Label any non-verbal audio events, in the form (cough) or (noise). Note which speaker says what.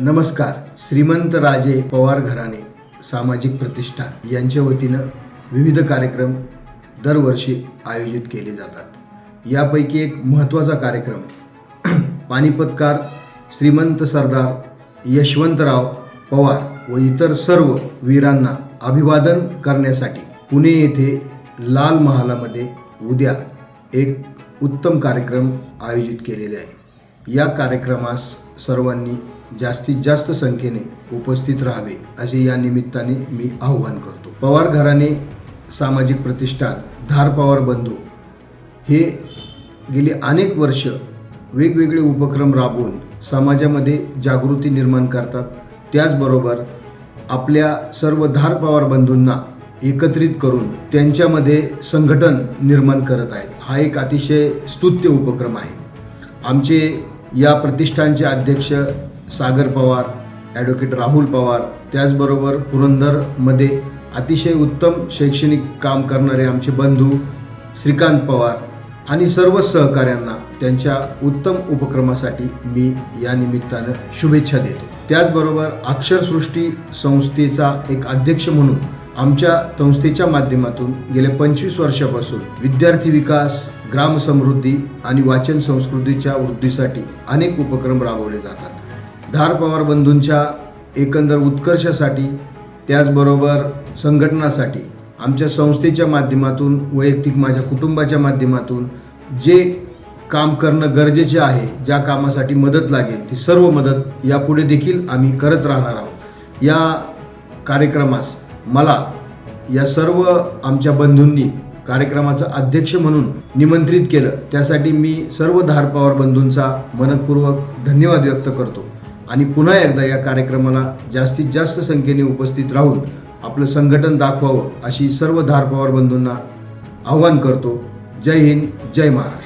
Speaker 1: नमस्कार. श्रीमंत राजे पवार घराणे सामाजिक प्रतिष्ठान यांच्या वतीनं विविध कार्यक्रम दरवर्षी आयोजित केले जातात. यापैकी एक महत्त्वाचा कार्यक्रम (clears throat) पानिपतकार श्रीमंत सरदार यशवंतराव पवार व इतर सर्व वीरांना अभिवादन करण्यासाठी पुणे येथे लाल महालामध्ये उद्या एक उत्तम कार्यक्रम आयोजित केलेले आहे. या कार्यक्रमास सर्वांनी जास्तीत जास्त संख्येने उपस्थित राहावे असे या निमित्ताने मी आव्हान करतो. पवार घराणे सामाजिक प्रतिष्ठान धार पवार बंधू हे गेली अनेक वर्ष वेगवेगळे उपक्रम राबवून समाजामध्ये जागृती निर्माण करतात. त्याचबरोबर आपल्या सर्व धार पवार बंधूंना एकत्रित करून त्यांच्यामध्ये संघटन निर्माण करत आहेत. हा एक अतिशय स्तुत्य उपक्रम आहे. आमचे या प्रतिष्ठानचे अध्यक्ष सागर पवार ॲडव्होकेट राहुल पवार त्याचबरोबर पुरंदरमध्ये अतिशय उत्तम शैक्षणिक काम करणारे आमचे बंधू श्रीकांत पवार आणि सर्व सहकाऱ्यांना त्यांच्या उत्तम उपक्रमासाठी मी या निमित्तानं शुभेच्छा देतो. त्याचबरोबर अक्षरसृष्टी संस्थेचा एक अध्यक्ष म्हणून आमच्या संस्थेच्या माध्यमातून गेल्या पंचवीस वर्षापासून विद्यार्थी विकास ग्रामसमृद्धी आणि वाचन संस्कृतीच्या वृद्धीसाठी अनेक उपक्रम राबवले जातात. धार पवार बंधूंच्या एकंदर उत्कर्षासाठी त्याचबरोबर संघटनासाठी आमच्या संस्थेच्या माध्यमातून वैयक्तिक माझ्या कुटुंबाच्या माध्यमातून जे काम करणं गरजेचे आहे ज्या कामासाठी मदत लागेल ती सर्व मदत यापुढे देखील आम्ही करत राहणार आहोत. या कार्यक्रमास मला या सर्व आमच्या बंधूंनी कार्यक्रमाचं अध्यक्ष म्हणून निमंत्रित केलं. त्यासाठी मी सर्व धारपावर बंधूंचा मनपूर्वक धन्यवाद व्यक्त करतो. आणि पुन्हा एकदा या कार्यक्रमाला जास्तीत जास्त संख्येने उपस्थित राहून आपलं संघटन दाखवावं अशी सर्व धारपावर बंधूंना आव्हान करतो. जय हिंद जय महाराष्ट्र.